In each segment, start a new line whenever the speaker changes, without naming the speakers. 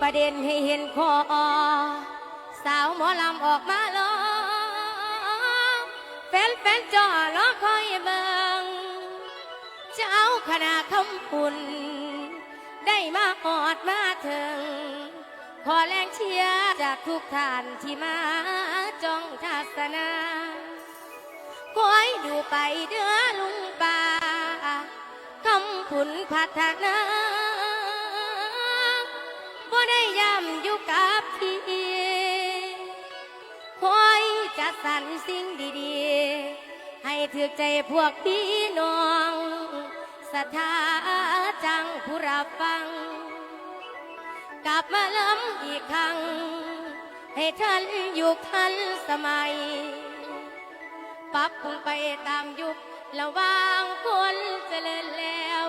ประเด็นให้เห็นคอสาวหมอลำออกมาลอแฟนแฟนจอรอคอยเบิงเจ้าคณะคำปุ่นได้มาออดมาถึง ขอแรงเชียร์จากทุกท่านที่มาจ้องทัศนาคอยดูไปเด้อลุงป่าคำผุนพัฒนา สรรสิ่งดีๆ ให้ถือใจพวกพี่น้องศรัทธาจังผู้รับฟัง กลับมาล้ำอีกครั้ง ให้ท่านยุคทันสมัย ปรับปรุงไปตามยุคระว่างคนเจริญแล้ว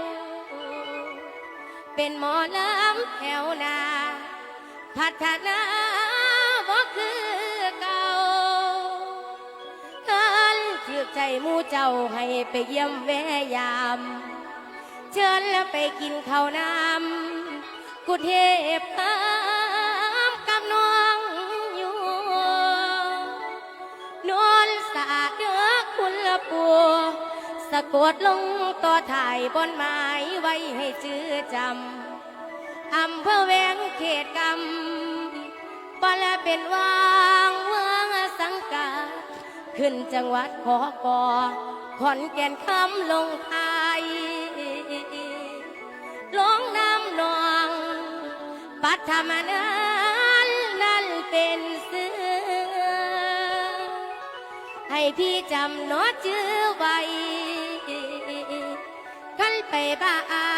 เป็นหมอลำแถวนา พัฒนา ใจมู่เจ้าให้ไปเยี่ยมแวะยาม เชิญแล้วไปกินข้าวน้ำกุเทพตามกับน้องอยู่นวลสะอาดเด้อคุณละปัวสะกดลงต่อถ่ายบนไม้ไว้ให้จื้อจำอำเภอแวงเขตกำบลเป็นว่า ขึ้นจังหวัดขอกอขอนแก่นคำลงไทยลงน้ำนอง ปัทมนั้นนั่นเป็นเสือให้พี่จำโน้ตชื่อไว้ขันไปบ้าน